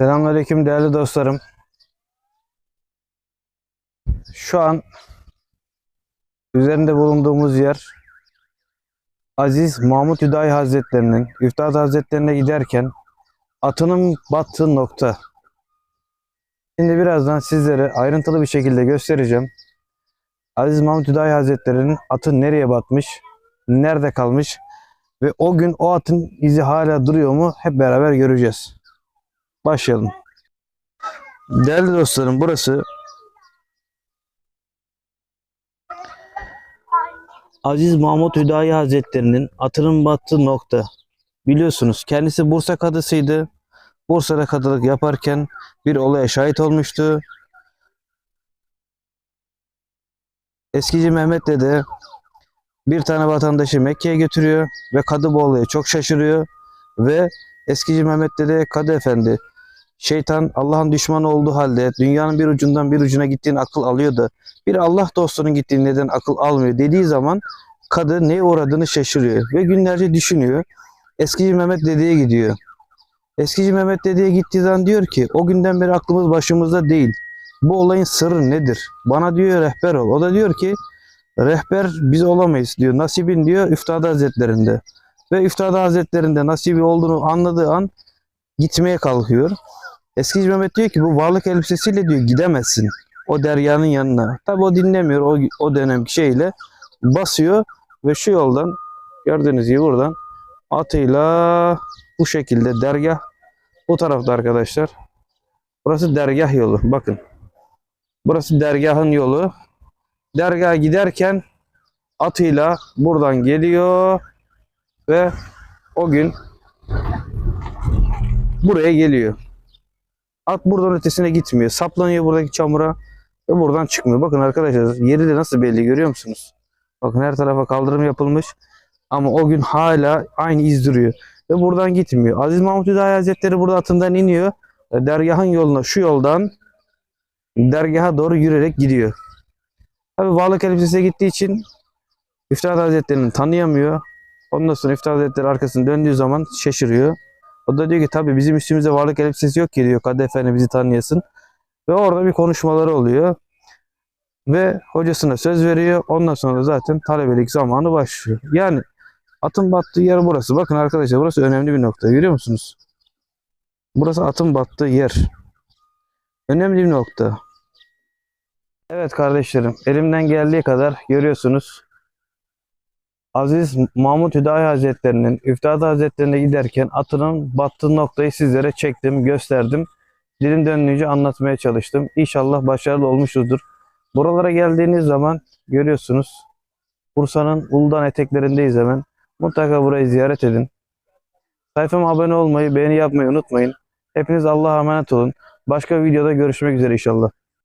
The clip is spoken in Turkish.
Selamünaleyküm değerli dostlarım. Şu an üzerinde bulunduğumuz yer Aziz Mahmut Hüdayi Hazretlerinin Üftad Hazretlerine giderken atının battığı nokta. Şimdi birazdan sizlere ayrıntılı bir şekilde göstereceğim. Aziz Mahmut Hüdayi Hazretleri'nin atı nereye batmış, nerede kalmış ve o gün o atın izi hala duruyor mu hep beraber göreceğiz. Başlayalım. Değerli dostlarım burası Aziz Mahmut Hüdayi Hazretleri'nin atının battığı nokta. Biliyorsunuz kendisi Bursa kadısıydı. Bursa'da kadılık yaparken bir olaya şahit olmuştu. Eskici Mehmet Dede bir tane vatandaşı Mekke'ye götürüyor ve kadı bu olaya çok şaşırıyor ve Eskici Mehmet Dede Kadı Efendi şeytan Allah'ın düşmanı olduğu halde dünyanın bir ucundan bir ucuna gittiğini akıl alıyor da bir Allah dostunun gittiğini neden akıl almıyor dediği zaman kadı neye uğradığını şaşırıyor ve günlerce düşünüyor. Eskici Mehmet Dede'ye gidiyor. Eskici Mehmet Dede'ye gittiği zaman diyor ki o günden beri aklımız başımızda değil. Bu olayın sırrı nedir? Bana diyor rehber ol. O da diyor ki rehber biz olamayız diyor. Nasibin diyor Üftad Hazretlerinde. Ve Üftad Hazretlerinde nasibi olduğunu anladığı an gitmeye kalkıyor. Eskici Mehmet diyor ki bu varlık elbisesiyle diyor gidemezsin o deryanın yanına. Tabi o dinlemiyor o, o dönemki şeyle basıyor ve şu yoldan gördüğünüz gibi buradan atıyla bu şekilde dergah bu tarafta arkadaşlar. Burası dergah yolu bakın. Burası dergahın yolu. Dergaha giderken atıyla buradan geliyor ve o gün buraya geliyor. At buradan ötesine gitmiyor. Saplanıyor buradaki çamura ve buradan çıkmıyor. Bakın arkadaşlar yeri de nasıl belli görüyor musunuz? Bakın her tarafa kaldırım yapılmış. Ama o gün hala aynı iz duruyor. Ve buradan gitmiyor. Aziz Mahmut Hüdayi Hazretleri burada atından iniyor. Dergahın yoluna şu yoldan dergaha doğru yürüyerek gidiyor. Tabi varlık elbisesine gittiği için Üftad Hazretleri'ni tanıyamıyor. Ondan sonra Üftad Hazretleri arkasını döndüğü zaman şaşırıyor. O da diyor ki tabii bizim üstümüzde varlık elbisesi yok ki diyor. Kadı Efendi bizi tanıyasın. Ve orada bir konuşmaları oluyor. Ve hocasına söz veriyor. Ondan sonra zaten talebelik zamanı başlıyor. Yani atın battığı yer burası. Bakın arkadaşlar burası önemli bir nokta. Görüyor musunuz? Burası atın battığı yer. Önemli bir nokta. Evet kardeşlerim elimden geldiği kadar görüyorsunuz. Aziz Mahmut Hüdayi Hazretlerinin Üftad Hazretlerine giderken atının battığı noktayı sizlere çektim, gösterdim. Dilim döndüğünce anlatmaya çalıştım. İnşallah başarılı olmuşuzdur. Buralara geldiğiniz zaman görüyorsunuz. Bursa'nın Uludağ eteklerindeyiz hemen. Mutlaka burayı ziyaret edin. Sayfama abone olmayı, beğeni yapmayı unutmayın. Hepiniz Allah'a emanet olun. Başka videoda görüşmek üzere inşallah.